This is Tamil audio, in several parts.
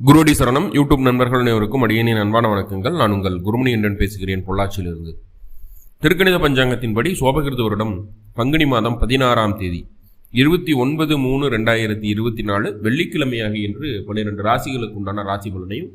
குருடி சரணம். யூடியூப் நண்பர்கள் அனைவருக்கும் அடியனின் அன்பான வணக்கங்கள். நான் உங்கள் குருமணி என்றன் பேசுகிறேன் பொள்ளாச்சியிலிருந்து. திருக்கணித பஞ்சாங்கத்தின்படி சோபகிருத வருடம் பங்குனி மாதம் பதினாறாம் தேதி இருபத்தி ஒன்பது மூணு ரெண்டாயிரத்தி இருபத்தி நாலு வெள்ளிக்கிழமையாக என்று பன்னிரெண்டு ராசிகளுக்கு உண்டான ராசி பலனையும்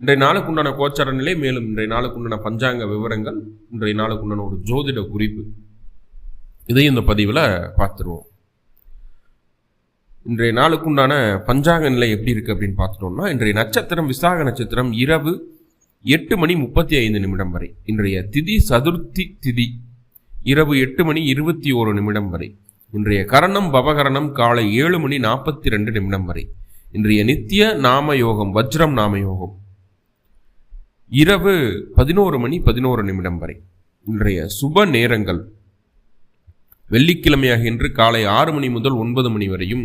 இன்றைய நாளுக்கு உண்டான கோச்சார நிலை மேலும் இன்றைய நாளுக்கு உண்டான பஞ்சாங்க விவரங்கள் இன்றைய நாளுக்கு உண்டான ஒரு ஜோதிட குறிப்பு இதையும் இந்த பதிவில் பார்த்துருவோம். இன்றைய நாளுக்குண்டான பஞ்சாங்க நிலை எப்படி இருக்குது அப்படின்னு பார்த்துட்டோம்னா இன்றைய நட்சத்திரம் விசாக நட்சத்திரம் இரவு எட்டு மணி முப்பத்தி ஐந்து நிமிடம் வரை. இன்றைய திதி சதுர்த்தி திதி இரவு எட்டு மணி இருபத்தி ஓரு நிமிடம் வரை. இன்றைய கரணம் பவகரணம் காலை ஏழு மணி நாற்பத்தி ரெண்டு நிமிடம் வரை. இன்றைய நித்திய நாம யோகம் வஜ்ரம் நாம யோகம் இரவு பதினோரு மணி பதினோரு நிமிடம் வரை. இன்றைய சுப நேரங்கள் வெள்ளிக்கிழமையாக இன்று காலை ஆறு மணி முதல் ஒன்பது மணி வரையும்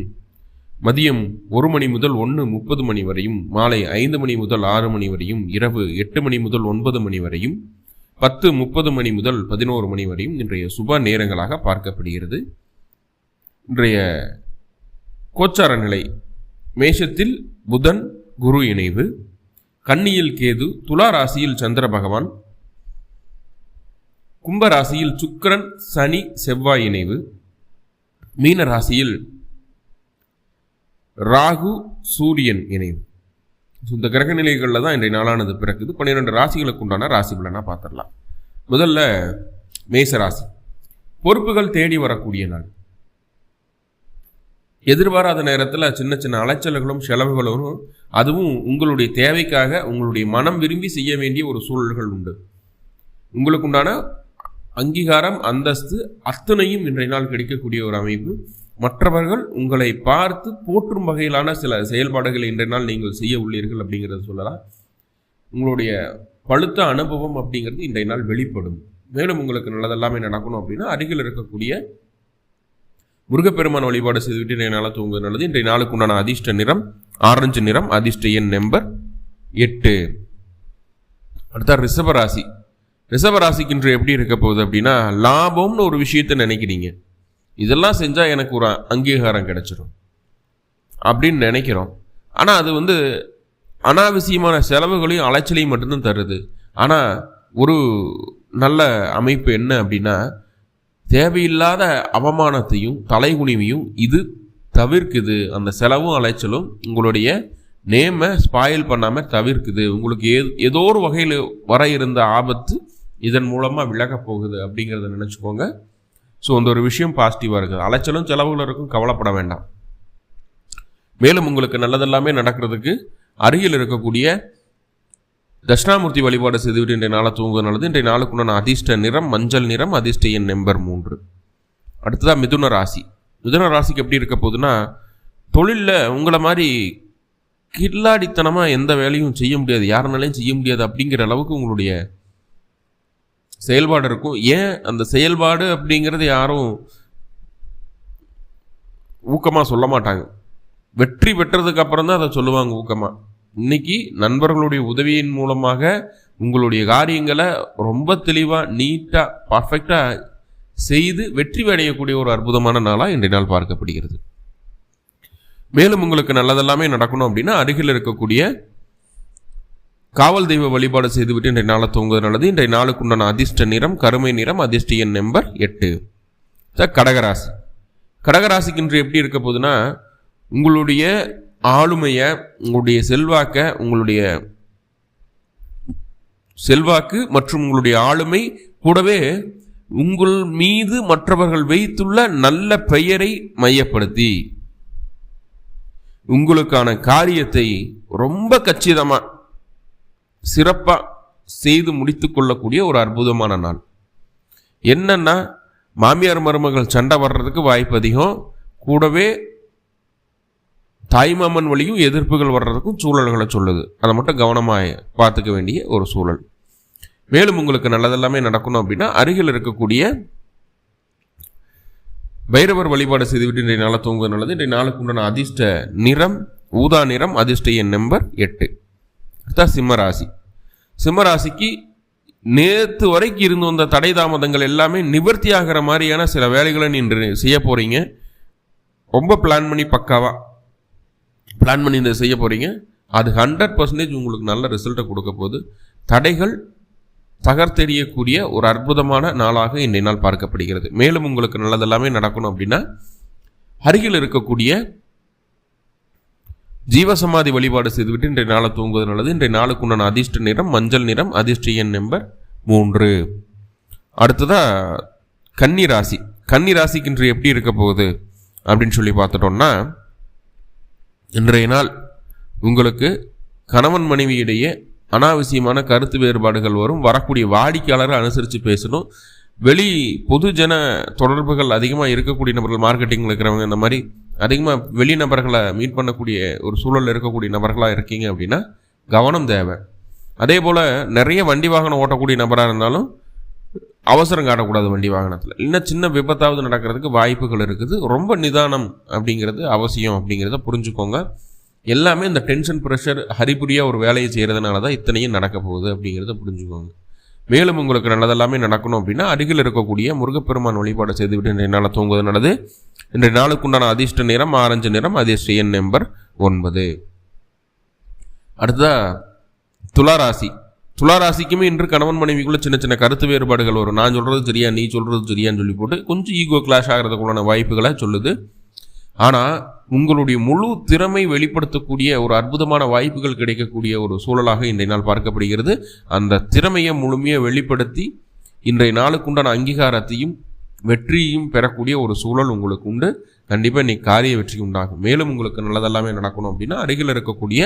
மதியம் ஒரு மணி முதல் ஒன்று முப்பது மணி வரையும் மாலை ஐந்து மணி முதல் ஆறு மணி வரையும் இரவு எட்டு மணி முதல் ஒன்பது மணி வரையும் பத்து முப்பது மணி முதல் பதினோரு மணி வரையும் இன்றைய சுப நேரங்களாக பார்க்கப்படுகிறது. இன்றைய கோச்சார நிலை மேஷத்தில் புதன் குரு இணைவு கன்னியில் கேது துலா ராசியில் சந்திர பகவான் கும்ப ராசியில் சுக்கரன் சனி செவ்வாய் இணைவு மீன ராசியில் ராகு சூரியன் இணைவு. இந்த கிரக நிலைகளில் தான் இன்றைய நாளானது பிறக்குது. பன்னிரெண்டு ராசிகளுக்கு உண்டான ராசி நான் பார்த்துடலாம் முதல்ல மேச ராசி. பொறுப்புகள் தேடி வரக்கூடிய நாள். எதிர்பாராத நேரத்தில் சின்ன சின்ன அலைச்சல்களும் செலவுகளும் அதுவும் உங்களுடைய தேவைக்காக உங்களுடைய மனம் விரும்பி செய்ய வேண்டிய ஒரு சூழல்கள் உண்டு. உங்களுக்கு உண்டான அங்கீகாரம் அந்தஸ்து அத்தனையும் இன்றைய நாள் கிடைக்கக்கூடிய ஒரு அமைப்பு. மற்றவர்கள் உங்களை பார்த்து போற்றும் வகையிலான சில செயல்பாடுகளை இன்றைய நாள் நீங்கள் செய்ய உள்ளீர்கள் அப்படிங்கிறத சொல்லலாம். உங்களுடைய பழுத்த அனுபவம் அப்படிங்கிறது இன்றைய நாள் வெளிப்படும். மேலும் உங்களுக்கு நல்லதெல்லாமே நடக்கணும் அப்படின்னா அருகில் இருக்கக்கூடிய முருகப்பெருமான் வழிபாடு செய்துவிட்டு இன்றைய நாளை தூங்குவது நல்லது. இன்றைய நாளுக்கு உண்டான அதிர்ஷ்ட நிறம் ஆரஞ்சு நிறம் அதிர்ஷ்ட எண் நம்பர் எட்டு. அடுத்த ரிஷபராசி. ரிஷபராசிக்கு இன்று எப்படி இருக்க போகுது அப்படின்னா லாபம்னு ஒரு விஷயத்தை நினைக்கிறீங்க. இதெல்லாம் செஞ்சால் எனக்கு ஒரு அங்கீகாரம் கிடைச்சிடும் அப்படின்னு நினைக்கிறோம். ஆனால் அது வந்து அனாவசியமான செலவுகளையும் அலைச்சலையும் மட்டும்தான் தருது. ஆனால் ஒரு நல்ல அமைப்பு என்ன அப்படின்னா தேவையில்லாத அவமானத்தையும் தலைகுனிவையும் இது தவிர்க்குது. அந்த செலவும் அலைச்சலும் உங்களுடைய நேமை ஸ்பாயில் பண்ணாமல் தவிர்க்குது. உங்களுக்கு ஏ ஏதோ ஒரு வகையில் வர இருந்த ஆபத்து இதன் மூலமாக விலகப் போகுது அப்படிங்கிறத நினச்சிக்கோங்க. ஸோ அந்த ஒரு விஷயம் பாசிட்டிவாக இருக்குது. அலைச்சலும் செலவுகள் இருக்கும் கவலைப்பட வேண்டாம். மேலும் உங்களுக்கு நல்லதெல்லாமே நடக்கிறதுக்கு அருகில் இருக்கக்கூடிய தட்சிணாமூர்த்தி வழிபாடு செய்துவிட்டு இன்றைய நாளை தூங்குவது நல்லது. இன்றைய நாளுக்குண்டான அதிர்ஷ்ட நிறம் மஞ்சள் நிறம் அதிர்ஷ்ட எண் நம்பர் மூன்று. அடுத்ததாக மிதுன ராசி. மிதுன ராசிக்கு எப்படி இருக்க போகுதுன்னா தொழிலில் உங்களை மாதிரி கில்லாடித்தனமாக எந்த வேலையும் செய்ய முடியாது. யாருனாலையும் செய்ய முடியாது அப்படிங்கிற அளவுக்கு உங்களுடைய செயல்பாடு இருக்கும். ஏன் அந்த செயல்பாடு அப்படிங்கிறது யாரும் ஊக்கமாக சொல்ல மாட்டாங்க. வெற்றி பெற்றதுக்கு அப்புறம் தான் அதை சொல்லுவாங்க ஊக்கமாக இன்னைக்கு நண்பர்களுடைய உதவியின் மூலமாக உங்களுடைய காரியங்களை ரொம்ப தெளிவாக நீட்டாக பர்ஃபெக்டாக செய்து வெற்றி அடையக்கூடிய ஒரு அற்புதமான நாளாக இன்றைய நாள் பார்க்கப்படுகிறது. மேலும் உங்களுக்கு நல்லதெல்லாமே நடக்கணும் அப்படின்னா அருகில் இருக்கக்கூடிய காவல் தெய்வ வழிபாடு செய்துவிட்டு இன்றைய நாளை தூங்குவது நல்லது. இன்றைய நாளுக்கு உண்டான அதிர்ஷ்ட நிறம் கருமை நிறம் அதிர்ஷ்ட எண் நம்பர் எட்டு. சார் கடகராசி. கடகராசிக்கு இன்று எப்படி இருக்க போகுதுன்னா உங்களுடைய ஆளுமையை உங்களுடைய செல்வாக்க உங்களுடைய செல்வாக்கு மற்றும் உங்களுடைய ஆளுமை கூடவே உங்கள் மீது மற்றவர்கள் வைத்துள்ள நல்ல பெயரை மையப்படுத்தி உங்களுக்கான காரியத்தை ரொம்ப கச்சிதமாக சிறப்பாக செய்து முடித்து கொள்ளக்கூடிய ஒரு அற்புதமான நாள். என்னென்னா மாமியார் மருமகள் சண்டை வர்றதுக்கு வாய்ப்பு அதிகம். கூடவே தாய்மாமன் வழியும் எதிர்ப்புகள் வர்றதுக்கும் சூழல்களை சொல்லுது. அதை மட்டும் கவனமாக பார்த்துக்க வேண்டிய ஒரு சூழல். மேலும் உங்களுக்கு நல்லதெல்லாமே நடக்கணும் அப்படின்னா அருகில் இருக்கக்கூடிய பைரவர் வழிபாடு செய்துவிட்டு இன்றைய நாளை தூங்குவது நல்லது. இன்றைய நாளுக்கு உண்டான அதிர்ஷ்ட நிறம் ஊதா நிறம் அதிர்ஷ்ட எண் நம்பர் எட்டு. அடுத்தா சிம்மராசி சிம்மராசிக்கு நேற்று வரைக்கும் இருந்து வந்த தடை தாமதங்கள் எல்லாமே நிவர்த்தி ஆகிற மாதிரியான சில வேலைகளை நீங்க செய்ய போகிறீங்க ரொம்ப பிளான் பண்ணி பக்காவாக பிளான் பண்ணி இதை செய்ய போகிறீங்க அது ஹண்ட்ரட் பர்சன்டேஜ் உங்களுக்கு நல்ல ரிசல்ட்டை கொடுக்க போது தடைகள் தகர்த்தெறியக்கூடிய ஒரு அற்புதமான நாளாக இன்றைய நாள் பார்க்கப்படுகிறது. மேலும் உங்களுக்கு நல்லதெல்லாமே நடக்கணும் அப்படின்னா அருகில் இருக்கக்கூடிய ஜீவசமாதி வழிபாடு செய்துவிட்டு இன்றைய நாளை தூங்குவது நல்லது. இன்றைய நாளுக்கு உண்டான அதிர்ஷ்ட நிறம் மஞ்சள் நிறம் அதிர்ஷ்ட எண் நம்பர் மூன்று. அடுத்ததாக கன்னி ராசி. கன்னி ராசிக்கு இன்று எப்படி இருக்க போகுது அப்படின்னு சொல்லி பார்த்துட்டோம்னா இன்றைய நாள் உங்களுக்கு கணவன் மனைவியிடையே அனாவசியமான கருத்து வேறுபாடுகள் வரும். வரக்கூடிய வாடிக்கையாளரை அனுசரித்து பேசணும். வெளி பொதுஜன தொடர்புகள் அதிகமாக இருக்கக்கூடிய நபர்கள் மார்க்கெட்டிங்கில் இருக்கிறவங்க இந்த மாதிரி அதிகமாக வெளி நபர்களை மீட் பண்ணக்கூடிய ஒரு சூழலில் இருக்கக்கூடிய நபர்களாக இருக்கீங்க அப்படின்னா கவனம் தேவை. அதே போல் நிறைய வண்டி வாகனம் ஓட்டக்கூடிய நபராக இருந்தாலும் அவசரம் காட்டக்கூடாது வண்டி வாகனத்தில். இன்னும் சின்ன விபத்தாவது நடக்கிறதுக்கு வாய்ப்புகள் இருக்குது. ரொம்ப நிதானம் அப்படிங்கிறது அவசியம் அப்படிங்கிறத புரிஞ்சுக்கோங்க. எல்லாமே இந்த டென்ஷன் ப்ரெஷர் ஹரிபுரியாக ஒரு வேலையை செய்கிறதுனால தான் இத்தனையும் நடக்க போகுது அப்படிங்கிறத புரிஞ்சுக்கோங்க. மேலும் உங்களுக்கு நல்லதெல்லாமே நடக்கணும் அப்படின்னா அருகில் இருக்கக்கூடிய முருகப்பெருமான் வழிபாடு செய்துவிட்டு இன்றைய நாளை தூங்குவது நல்லது. இன்றைய நாளுக்குண்டான அதிர்ஷ்ட நிறம் ஆரஞ்சு நிறம் அதிர்ஷ்ட எண் நம்பர் ஒன்பது. அடுத்ததா துளாராசி. துளாராசிக்குமே இன்று கணவன் மனைவிக்குள்ள சின்ன சின்ன கருத்து வேறுபாடுகள் வரும். நான் சொல்கிறது சரியா நீ சொல்கிறது சரியான்னு சொல்லி போட்டு கொஞ்சம் ஈகோ கிளாஷ் ஆகிறதுக்குள்ளான வாய்ப்புகளை சொல்லுது. ஆனால் உங்களுடைய முழு திறமை வெளிப்படுத்தக்கூடிய ஒரு அற்புதமான வாய்ப்புகள் கிடைக்கக்கூடிய ஒரு சூழலாக இன்றைய நாள் பார்க்கப்படுகிறது. அந்த திறமையை முழுமையாக வெளிப்படுத்தி இன்றைய நாளுக்குண்டான அங்கீகாரத்தையும் வெற்றியையும் பெறக்கூடிய ஒரு சூழல் உங்களுக்கு உண்டு. கண்டிப்பாக இன்னைக்கு காரிய வெற்றி உண்டாகும். மேலும் உங்களுக்கு நல்லதெல்லாமே நடக்கணும் அப்படின்னா அருகில் இருக்கக்கூடிய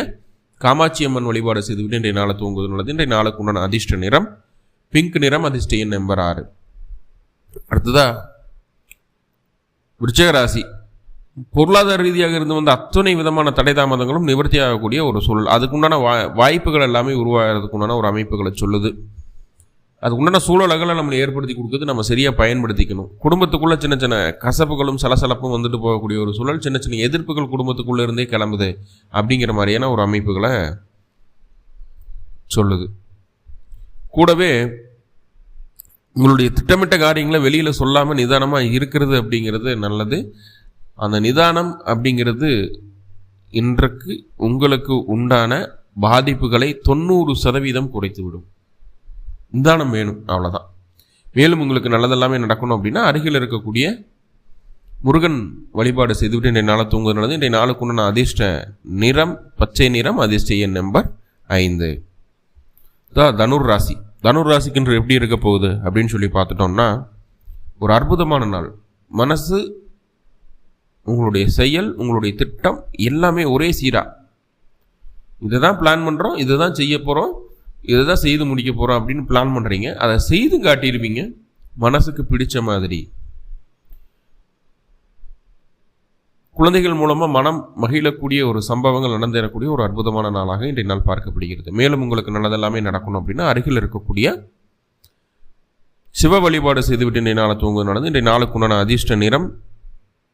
காமாட்சி அம்மன் வழிபாடு செய்துவிட்டு இன்றைய நாளை தூங்குவது நல்லது இன்றைய நாளுக்கு உண்டான அதிர்ஷ்ட நிறம் பிங்க் நிறம் அதிர்ஷ்ட எண் நம்பர் ஆறு. அடுத்ததா விருச்சகராசி பொருளாதார ரீதியாக இருந்து வந்த அத்தனை விதமான தடை தாமதங்களும் நிவர்த்தி ஆகக்கூடிய ஒரு சூழல். அதுக்குண்டான வா வாய்ப்புகள் எல்லாமே உருவாகிறதுக்குண்டான ஒரு அமைப்புகளை சொல்லுது. அதுக்குண்டான சூழலகளை நம்மளை ஏற்படுத்தி கொடுக்குறது நம்ம சரியாக பயன்படுத்திக்கணும். குடும்பத்துக்குள்ளே சின்ன சின்ன கசப்புகளும் சலசலப்பும் வந்துட்டு போகக்கூடிய ஒரு சூழல் சின்ன சின்ன எதிர்ப்புகள் குடும்பத்துக்குள்ளே இருந்தே கிளம்புது அப்படிங்கிற மாதிரியான ஒரு அமைப்புகளை சொல்லுது. கூடவே உங்களுடைய திட்டமிட்ட காரியங்களை வெளியில் சொல்லாமல் நிதானமாக இருக்கிறது அப்படிங்கிறது நல்லது. அந்த நிதானம் அப்படிங்கிறது இன்றைக்கு உங்களுக்கு உண்டான பாதிப்புகளை தொண்ணூறு சதவீதம் குறைத்துவிடும். நிதானம் வேணும் அவ்வளோதான் மேலும் உங்களுக்கு நல்லதெல்லாமே நடக்கணும் அப்படின்னா அருகில் இருக்கக்கூடிய முருகன் வழிபாடு செய்துவிட்டு இன்றைய நாளை தூங்குறது நல்லது. இன்றைய நாளுக்கு நான் அதிர்ஷ்ட நிறம் பச்சை நிறம் அதிர்ஷ்ட எண் நம்பர் ஐந்து. தான் தனுர் ராசி. தனுர் ராசிக்கு இன்று எப்படி இருக்க போகுது அப்படின்னு சொல்லி பார்த்துட்டோம்னா ஒரு அற்புதமான நாள். மனசு உங்களுடைய செயல் உங்களுடைய திட்டம் எல்லாமே ஒரே சீராக இதை தான் பிளான் பண்ணுறோம் இதை தான் செய்ய போகிறோம் இதை தான் செய்து முடிக்க போகிறோம் அப்படின்னு பிளான் பண்ணுறீங்க அதை செய்து காட்டியிருப்பீங்க மனசுக்கு பிடிச்ச மாதிரி. குழந்தைகள் மூலமாக மனம் மகிழக்கூடிய ஒரு சம்பவங்கள் நடந்தேறக்கூடிய ஒரு அற்புதமான நாளாக இன்றைய நாள் பார்க்கப்படுகிறது. மேலும் உங்களுக்கு நல்லதெல்லாமே நடக்கணும் அப்படின்னா அருகில் இருக்கக்கூடிய சிவ வழிபாடு செய்துவிட்டு இன்றைய நாளை தூங்குவது நடந்து இன்றைய நாளுக்கு உண்டான அதிர்ஷ்ட நிறம்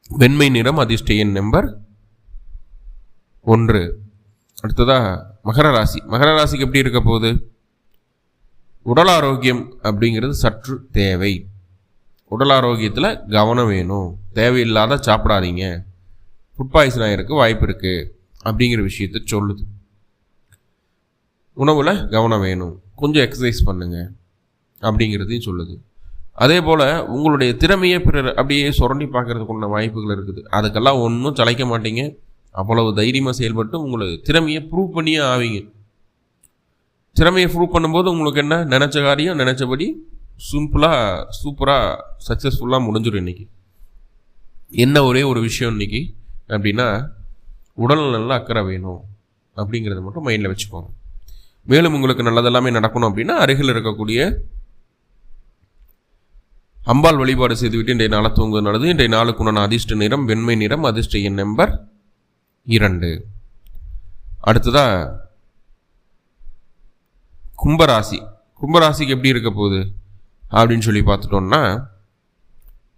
வெண்மை நிறம் அதிர்ஷ்ட எண் நம்பர் ஒன்று. அடுத்ததா மகர ராசி. மகர ராசிக்கு எப்படி இருக்க போகுது? உடல் ஆரோக்கியம் அப்படிங்கிறது சற்று தேவை. உடல் ஆரோக்கியத்தில் கவனம் வேணும். தேவையில்லாத சாப்பிடாதீங்க. ஃபுட் பாய்சன் ஆகிருக்கு வாய்ப்பு இருக்குது அப்படிங்கிற விஷயத்த சொல்லுது. உணவில் கவனம் வேணும். கொஞ்சம் எக்ஸசைஸ் பண்ணுங்கள் அப்படிங்கிறதையும் சொல்லுது. அதே போல் உங்களுடைய திறமையை பிறர் அப்படியே சுரண்டி பார்க்கறதுக்குள்ள வாய்ப்புகள் இருக்குது. அதுக்கெல்லாம் ஒன்றும் சளைக்க மாட்டீங்க. அவ்வளவு தைரியமாக செயல்பட்டு உங்களுக்கு திறமையை ப்ரூவ் பண்ணியே ஆவீங்க. திறமையை ப்ரூவ் பண்ணும்போது உங்களுக்கு என்ன? நினச்ச காரியம் நினச்சபடி சிம்பிளாக சூப்பராக சக்ஸஸ்ஃபுல்லாக முடிஞ்சிடும் இன்றைக்கி என்ன ஒரே ஒரு விஷயம் இன்றைக்கி அப்படின்னா உடல் நல்லா அக்கறை வேணும் அப்படிங்கிறத மட்டும் மைண்டில் வச்சுக்கோங்க. மேலும் உங்களுக்கு நல்லதெல்லாமே நடக்கணும் அப்படின்னா அருகில் இருக்கக்கூடிய அம்பாள் வழிபாடு செய்துவிட்டு இன்றைய நாளை தூங்குவது நல்லது. இன்றைய நாளுக்கு உண்டான அதிர்ஷ்ட நிறம் வெண்மை நிறம் அதிர்ஷ்ட எண் நம்பர் இரண்டு. அடுத்ததா கும்பராசி. கும்பராசிக்கு எப்படி இருக்க போகுது அப்படின்னு சொல்லி பார்த்துட்டோம்னா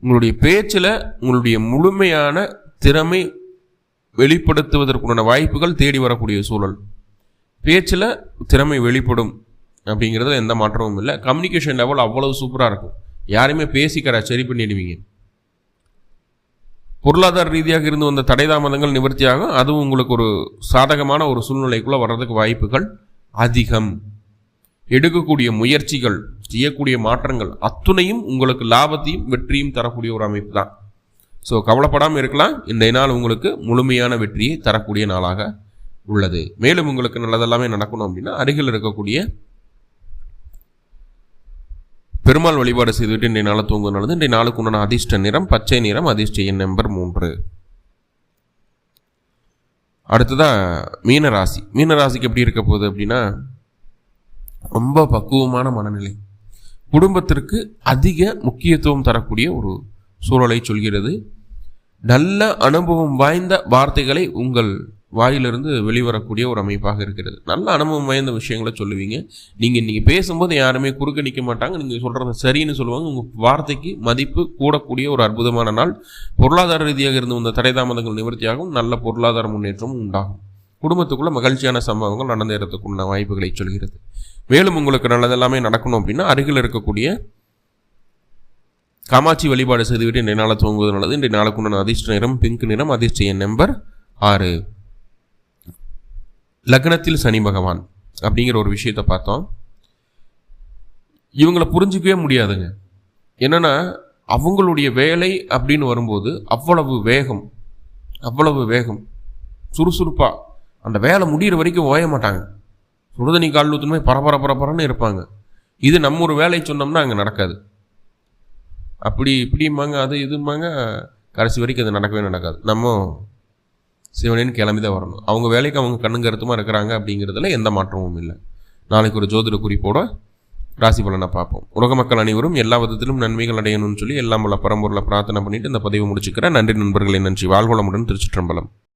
உங்களுடைய பேச்சில் உங்களுடைய முழுமையான திறமை வெளிப்படுத்துவதற்குண்டான வாய்ப்புகள் தேடி வரக்கூடிய சூழல். பேச்சில் திறமை வெளிப்படும் அப்படிங்கிறதுல எந்த மாற்றமும் இல்லை. கம்யூனிகேஷன் லெவல் அவ்வளவு சூப்பராக இருக்கும். யாரையுமே பேசிக்கிற சரி பண்ணிடுவீங்க. பொருளாதார ரீதியாக இருந்து வந்த தடை தாமதங்கள் நிவர்த்தியாகும். அதுவும் உங்களுக்கு ஒரு சாதகமான ஒரு சூழ்நிலைக்குள்ளே வர்றதுக்கு வாய்ப்புகள் அதிகம். எடுக்கக்கூடிய முயற்சிகள் செய்யக்கூடிய மாற்றங்கள் அத்துணையும் உங்களுக்கு லாபத்தையும் வெற்றியும் தரக்கூடிய ஒரு அமைப்பு தான். ஸோ கவலைப்படாமல் இருக்கலாம். இந்த நாள் உங்களுக்கு முழுமையான வெற்றியை தரக்கூடிய நாளாக உள்ளது. மேலும் உங்களுக்கு நல்லதெல்லாமே நடக்கணும் அப்படின்னா அருகில் இருக்கக்கூடிய பெருமாள் வழிபாடு செய்துவிட்டு இன்றைய நாளை தூங்க நல்லது இன்றைய நாளுக்கு உண்டான அதிர்ஷ்ட நிறம் பச்சை நிறம் அதிர்ஷ்ட எண் நம்பர் மூன்று. அடுத்ததாக மீனராசி. மீனராசிக்கு எப்படி இருக்க போகுது அப்படின்னா ரொம்ப பக்குவமான மனநிலை. குடும்பத்திற்கு அதிக முக்கியத்துவம் தரக்கூடிய ஒரு சூழலை சொல்கிறது. நல்ல அனுபவம் வாய்ந்த வார்த்தைகளை உங்கள் வாயிலிருந்து வெளிவரக்கூடிய ஒரு அமைப்பாக இருக்கிறது. நல்ல அனுபவம் வாய்ந்த விஷயங்களை சொல்லுவீங்க. நீங்கள் இன்றைக்கி பேசும்போது யாருமே குறுக்க நிற்க மாட்டாங்க. நீங்கள் சொல்கிறத சரின்னு சொல்லுவாங்க. உங்கள் வார்த்தைக்கு மதிப்பு கூடக்கூடிய ஒரு அற்புதமான நாள். பொருளாதார ரீதியாக இருந்து வந்த தடை தாமதங்கள் நிவர்த்தியாகவும் நல்ல பொருளாதார முன்னேற்றமும் உண்டாகும். குடும்பத்துக்குள்ள மகிழ்ச்சியான சம்பவங்கள் நடந்தேறதுக்குள்ள வாய்ப்புகளை சொல்கிறது. மேலும் உங்களுக்கு நல்லதெல்லாமே நடக்கணும் அப்படின்னா அருகில் இருக்கக்கூடிய காமாட்சி வழிபாடு செய்துவிட்டு இன்றைய நாளை தூங்குவது நல்லது. இன்றைய நாளுக்குண்டான அதிர்ஷ்ட நிறம் பிங்க் நிறம் அதிர்ஷ்ட எண் நம்பர் ஆறு. லக்னத்தில் சனி பகவான் அப்படிங்கிற ஒரு விஷயத்தை பார்த்தோம். இவங்களை புரிஞ்சிக்கவே முடியாதுங்க. என்னென்னா அவங்களுடைய வேலை அப்படின்னு வரும்போது அவ்வளவு வேகம் அவ்வளவு வேகம் சுறுசுறுப்பாக அந்த வேலை முடிகிற வரைக்கும் ஓய மாட்டாங்க. சுடுதண்ணி கால் ஊற்றுமே பரபர பரபரன்னு இருப்பாங்க. இது நம்ம ஒரு வேலையை சொன்னோம்னா அங்கே நடக்காது. அப்படி இப்படிம்பாங்க அது இதுமாங்க கடைசி வரைக்கும் அது நடக்கவே நடக்காது. நம்ம சிவனேன்னு கிளம்பி தான் வரணும். அவங்க வேலைக்கு அவங்க கண்ணு கருத்துமாக இருக்கிறாங்க அப்படிங்கிறதுல எந்த மாற்றமும் இல்லை. நாளைக்கு ஒரு ஜோதிட குறிப்போட ராசி பலனை பார்ப்போம். உலக மக்கள் அனைவரும் எல்லா விதத்திலும் நன்மைகள் அடையணும்னு சொல்லி எல்லாம் உள்ள பரம்பொருளை பிரார்த்தனை பண்ணிட்டு இந்த பதிவு முடிச்சுக்கிறேன். நன்றி நண்பர்களை நன்றி. வாழ்வளமுடன் திருச்சிற்றம்பலம்.